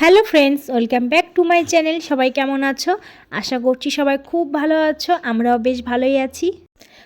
Hello friends, welcome back to my channel. সবাই কেমন আছো? আশা করছি সবাই খুব ভালো আছো, আমরাও বেশ ভালোই আছি।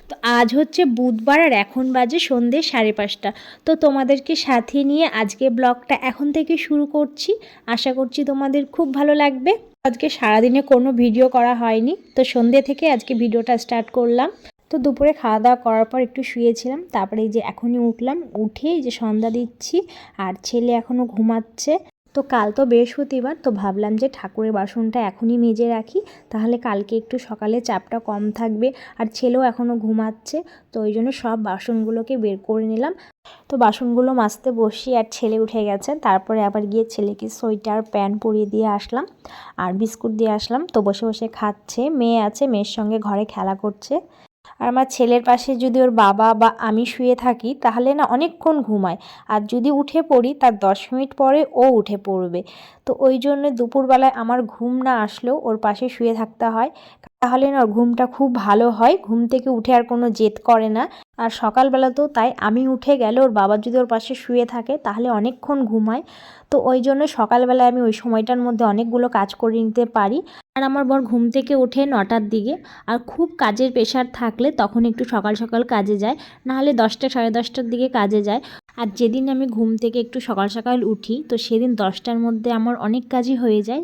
তো আজ হচ্ছে বুধবার আর এখন বাজে সন্ধে সাড়ে পাঁচটা। তো তোমাদেরকে সাথে নিয়ে আজকে ব্লগটা এখন থেকে শুরু করছি। আশা করছি তোমাদের খুব ভালো লাগবে। আজকে সারাদিনে কোনো ভিডিও করা হয়নি, তো সন্ধে থেকে আজকে ভিডিওটা স্টার্ট করলাম। তো দুপুরে খাওয়া দাওয়া করার পর একটু শুয়েছিলাম, তারপরে যে এখনই উঠলাম উঠে যে সন্ধ্যা দিচ্ছি, আর ছেলে এখনও ঘুমাচ্ছে। তো কাল তো বৃহস্পতিবার, তো ভাবলাম যে ঠাকুরের বাসনটা এখনই মেজে রাখি, তাহলে কালকে একটু সকালে চাপটা কম থাকবে আর ছেলেও এখনও ঘুমাচ্ছে, তো ওই জন্য সব বাসনগুলোকে বের করে নিলাম। তো বাসনগুলো মাজতে বসি আর ছেলে উঠে গেছে, তারপরে আবার গিয়ে ছেলেকে সোয়েটার, প্যান্ট পরিয়ে দিয়ে আসলাম আর বিস্কুট দিয়ে আসলাম, তো বসে বসে খাচ্ছে, মেয়ে আছে, মেয়ের সঙ্গে ঘরে খেলা করছে। আর আমার ছেলের পাশে যদি ওর বাবা বা আমি শুয়ে থাকি, তাহলে না অনেকক্ষণ ঘুমায়। আর যদি উঠে পড়ি, তার দশ মিনিট পরে ও উঠে পড়বে। তো ওই জন্য দুপুরবেলায় আমার ঘুম না আসলেও ওর পাশে শুয়ে থাকতে হয়। তাহলে না ঘুমটা খুব ভালো হয়। ঘুম থেকে উঠে আর কোনো জেদ করে না। আর সকালবেলাতেও তাই, আমি উঠে গেলে ওর বাবা যদি ওর পাশে শুয়ে থাকে তাহলে অনেকক্ষণ ঘুমায়। তো ওই জন্য সকালবেলায় আমি ওই সময়টার মধ্যে অনেকগুলো কাজ করে নিতে পারি। আর আমার বর ঘুম থেকে ওঠে নটার দিকে। আর খুব কাজের প্রেশার থাকলে তখন একটু সকাল সকাল কাজে যায়। নাহলে দশটা, সাড়ে দশটার দিকে কাজে যায়। আর যেদিন আমি ঘুম থেকে একটু সকাল সকাল উঠি, তো সেদিন দশটার মধ্যে আমার অনেক কাজই হয়ে যায়।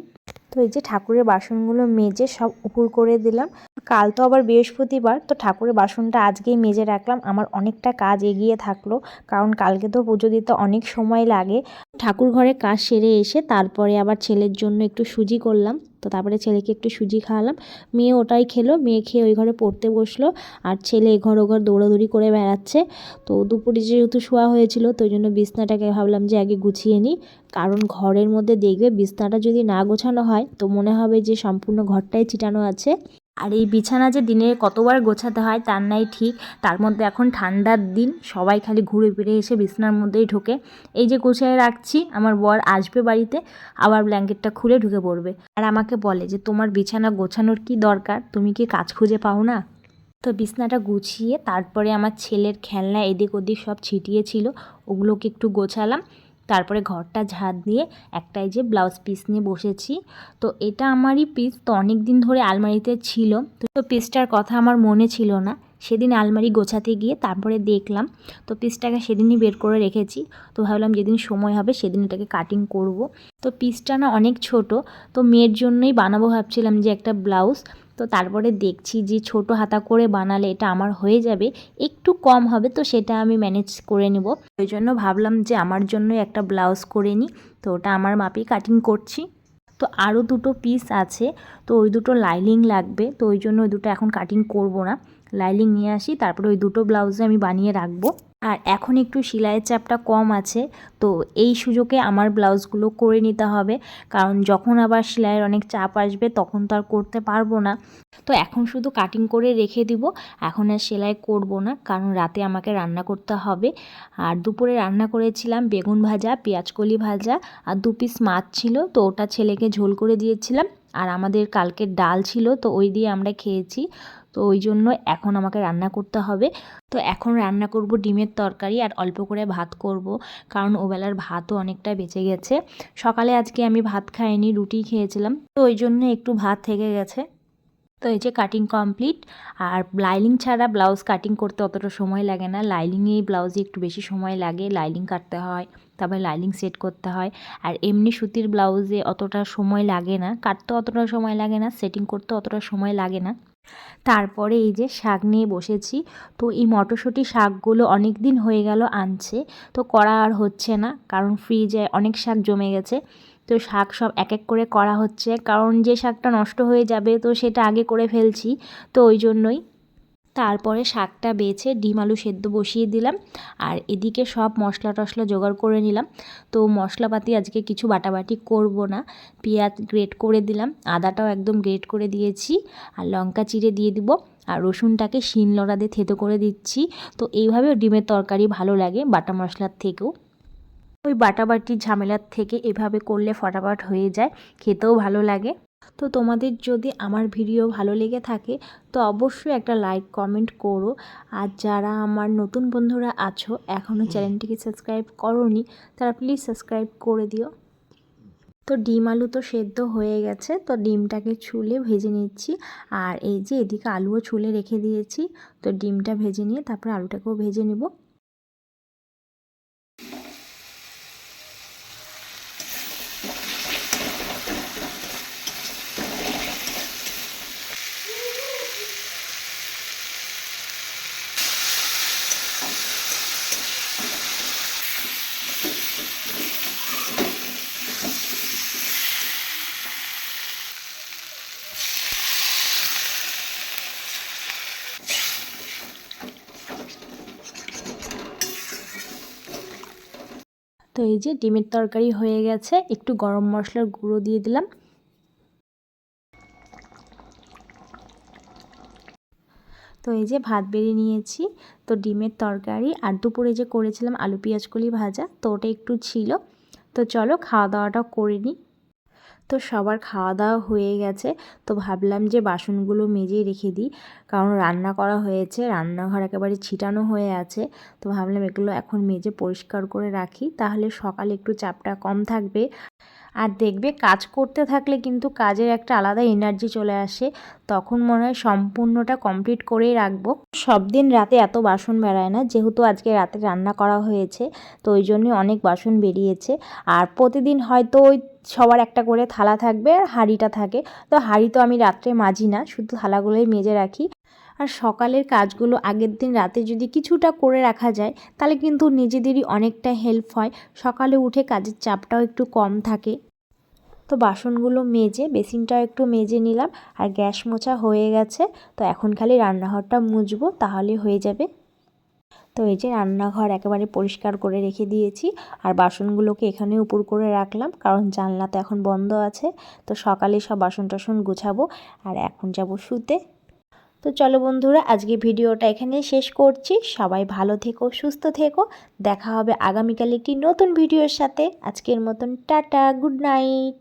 তো এই যে ঠাকুরের বাসনগুলো মেজে সব উপর করে দিলাম। কাল তো আবার বৃহস্পতিবার, তো ঠাকুরের বাসনটা আজকেই মেজে রাখলাম। আমার অনেকটা কাজ এগিয়ে থাকল, কারণ কালকে তো পুজো দিতে অনেক সময় লাগে। ঠাকুর ঘরে কাজ সেরে এসে তারপরে আবার ছেলের জন্য একটু সুজি করলাম। তো তারপরে ছেলেকে একটু সুজি খাওয়ালাম। মেয়ে ওটাই খেলো, মেয়ে খেয়ে ওই ঘরে পড়তে বসল। আর ছেলে এঘর ওঘর দৌড়াদৌড়ি করে বেড়াচ্ছে। তো দুপুরে যেহেতু শোয়া হয়েছিল, তো ওই জন্য বিছনাটাকে ভাবলাম যে আগে গুছিয়ে নিই। কারণ ঘরের মধ্যে দেখবে বিছনাটা যদি না গোছানো হয়, তো মনে হবে যে সম্পূর্ণ ঘরটাই চিটানো আছে। আর এই বিছানা যে দিনে কতবার গোছাতে হয় তার নাই ঠিক। তার মধ্যে এখন ঠান্ডার দিন, সবাই খালি ঘুরে ফিরে এসে বিছানার মধ্যেই ঢোকে। এই যে গোছায় রাখছি, আমার বর আসবে বাড়িতে, আবার ব্ল্যাঙ্কেটটা খুলে ঢুকে পড়বে। আর আমাকে বলে যে, তোমার বিছানা গোছানোর কি দরকার? তুমি কি কাজ খুঁজে পাও না? তো বিছনাটা গুছিয়ে তারপরে আমার ছেলের খেলনা এদিক ওদিক সব ছিটিয়েছিল। ওগুলোকে একটু গোছালাম। তারপরে ঘরটা ঝাড় দিয়ে একটাই যে ব্লাউজ পিস নিয়ে বসেছি। তো এটা আমারই পিস তো অনেক দিন ধরে আলমারিতে ছিল। তো পিসটার কথা আমার মনে ছিল না। সেদিন আলমারি গোছাতে গিয়ে তারপরে দেখলাম, তো পিসটাকে সেদিনই বের করে রেখেছি। তো ভাবলাম যেদিন সময় হবে সেদিন এটাকে কাটিং করব। তো পিসটা না অনেক ছোট, তো মেয়ের জন্যই বানাবো ভাবছিলাম যে একটা ব্লাউজ তো তারপরে দেখছি যে ছোট হাতা করে বানালে এটা আমার হয়ে যাবে, একটু কম হবে তো সেটা আমি ম্যানেজ করে নেব। ওই জন্য ভাবলাম যে আমার জন্য একটা ব্লাউজ করে নিই, তো ওটা আমার মাপে কাটিং করছি। তো আরও দুটো পিস আছে, তো ওই দুটো লাইলিং লাগবে, তো ওই জন্য ওই দুটো এখন কাটিং করব না। লাইলিং নিয়ে আসি, তারপরে ওই দুটো ব্লাউজে আমি বানিয়ে রাখব। আর এখন একটু সেলাইয়ের চাপটা কম আছে, তো এই সুযোগে আমার ব্লাউজগুলো করে নিতে হবে। কারণ যখন আবার সেলাইয়ের অনেক চাপ আসবে, তখন তো আর করতে পারব না। তো এখন শুধু কাটিং করে রেখে দিব, এখন আর সেলাই করব না, কারণ রাতে আমাকে রান্না করতে হবে। আর দুপুরে রান্না করেছিলাম বেগুন ভাজা, পেঁয়াজকলি ভাজা আর দু পিস মাছ ছিল, তো ওটা ছেলেকে ঝোল করে দিয়েছিলাম। আর আমাদের কালকের ডাল ছিল, তো ওই দিয়ে আমরা খেয়েছি। তো ওই জন্য এখন আমাকে রান্না করতে হবে। তো এখন রান্না করব ডিমের তরকারি আর অল্প করে ভাত করব, কারণ ওবেলার ভাতও অনেকটা বেঁচে গেছে। সকালে আজকে আমি ভাত খাইনি, রুটি খেয়েছিলাম, তো ওই জন্য একটু ভাত থেকে গেছে। তো এই যে কাটিং কমপ্লিট আর লাইলিং ছাড়া ব্লাউজ কাটিং করতে অতটা সময় লাগে না। লাইলিংয়েই ব্লাউজে একটু বেশি সময় লাগে লাইলিং কাটতে হয়, তারপরে লাইলিং সেট করতে হয়। আর এমনি সুতির ব্লাউজে অতটা সময় লাগে না, কাটতে অতটা সময় লাগে না সেটিং করতে অতটা সময় লাগে না। তারপরে এই যে শাক নিয়ে বসেছি, তো এই মটরশুঁটি শাকগুলো অনেক দিন হয়ে গেল আনছে, তো করা আর হচ্ছে না, কারণ ফ্রিজে অনেক শাক জমে গেছে, তো শাক সব এক এক করে করা হচ্ছে, কারণ যে শাকটা নষ্ট হয়ে যাবে তো সেটা আগে করে ফেলছি, তো ওই জন্যই তারপরে শাকটা বেছে ডিম আলু সেদ্ধ বসিয়ে দিলাম আর এদিকে সব মশলা টশলা জোগাড় করে নিলাম। তো মশলাপাতি আজকে কিছু বাটাবাটি করব না। পেঁয়াজ গ্রেট করে দিলাম, আদাটাও একদম গ্রেট করে দিয়েছি আর লঙ্কা চিড়ে দিয়ে দিব। আর রসুনটাকে শিলনোড়া দিয়ে থেতো করে দিচ্ছি। তো এইভাবেও ডিমের তরকারি ভালো লাগে বাটা মশলার থেকেও। ওই বাটাবাটির ঝামেলার থেকে এভাবে করলে ফটাফট হয়ে যায়, খেতেও ভালো লাগে। তো তোমাদের যদি আমার ভিডিও ভালো লেগে থাকে তো অবশ্যই একটা লাইক কমেন্ট করো। আর যারা আমার নতুন বন্ধুরা আছো এখনও চ্যানেলটিকে সাবস্ক্রাইব করোনি তারা প্লিজ সাবস্ক্রাইব করে দিও। তো ডিম আলু তো সেদ্ধ হয়ে গেছে তো ডিমটাকে ছুলে ভেজে নিচ্ছি। আর এই যে এদিকে আলুও ছুলে রেখে দিয়েছি তো ডিমটা ভেজে নিয়ে তারপরে আলুটাকেও ভেজে নেব। তো এই যে ডিমের তরকারি হয়ে গেছে, একটু গরম মশলার গুঁড়ো দিয়ে দিলাম। তো এই যে ভাত বেড়ে নিয়েছি, তো ডিমের তরকারি আর দুপুরে যে করেছিলাম আলু পেঁয়াজ কলি ভাজা, তো ওটা একটু ছিল। তো চলো খাওয়া দাওয়াটা করে নিই। তো সবার খাওয়া দাওয়া হয়ে গেছে, তো ভাবলাম যে বাসনগুলো মেজেই রেখে দিই। কারণ রান্না করা হয়েছে, রান্নাঘর একেবারে ছিটানো হয়ে আছে। তো ভাবলাম এগুলো এখন মেজে পরিষ্কার করে রাখি, তাহলে সকালে একটু চাপটা কম থাকবে। আর দেখবে কাজ করতে থাকলে কিন্তু কাজের একটা আলাদা এনার্জি চলে আসে, তখন মনে হয় সম্পূর্ণটা কমপ্লিট করেই রাখব। সব দিন রাতে এত বাসন বেড়ায় না, যেহেতু আজকে রাতে রান্না করা হয়েছে, তো ওই জন্যই অনেক বাসন বেরিয়েছে। আর প্রতিদিন হয়তো ওই সবার একটা করে থালা থাকবে আর হাঁড়িটা থাকে। তো হাঁড়ি তো আমি রাত্রে মাজি না, শুধু থালাগুলোই মেজে রাখি। আর সকালের কাজগুলো আগের দিন রাতে যদি কিছুটা করে রাখা যায়, তাহলে কিন্তু নিজেদেরই অনেকটা হেল্প হয়। সকালে উঠে কাজের চাপটাও একটু কম থাকে। তো বাসনগুলো মেজে, বেসিনটাও একটু মেজে নিলাম আর গ্যাস মোছা হয়ে গেছে। তো এখন খালি রান্নাঘরটা মুছবো, তাহলে হয়ে যাবে। তো এই যে রান্নাঘর একেবারে পরিষ্কার করে রেখে দিয়েছি আর বাসনগুলোকে এখানে উপর করে রাখলাম, কারণ জানলা তো এখন বন্ধ আছে। তো সকালে সব বাসন টাসন গুছাবো আর এখন যাব শুতে। তো চলো বন্ধুরা, আজকে ভিডিওটা এখানে শেষ করছি। সবাই ভালো থেকো, সুস্থ থেকো। দেখা হবে আগামীকাল একটি নতুন ভিডিওর সাথে। আজকের মতন টাটা, গুড নাইট।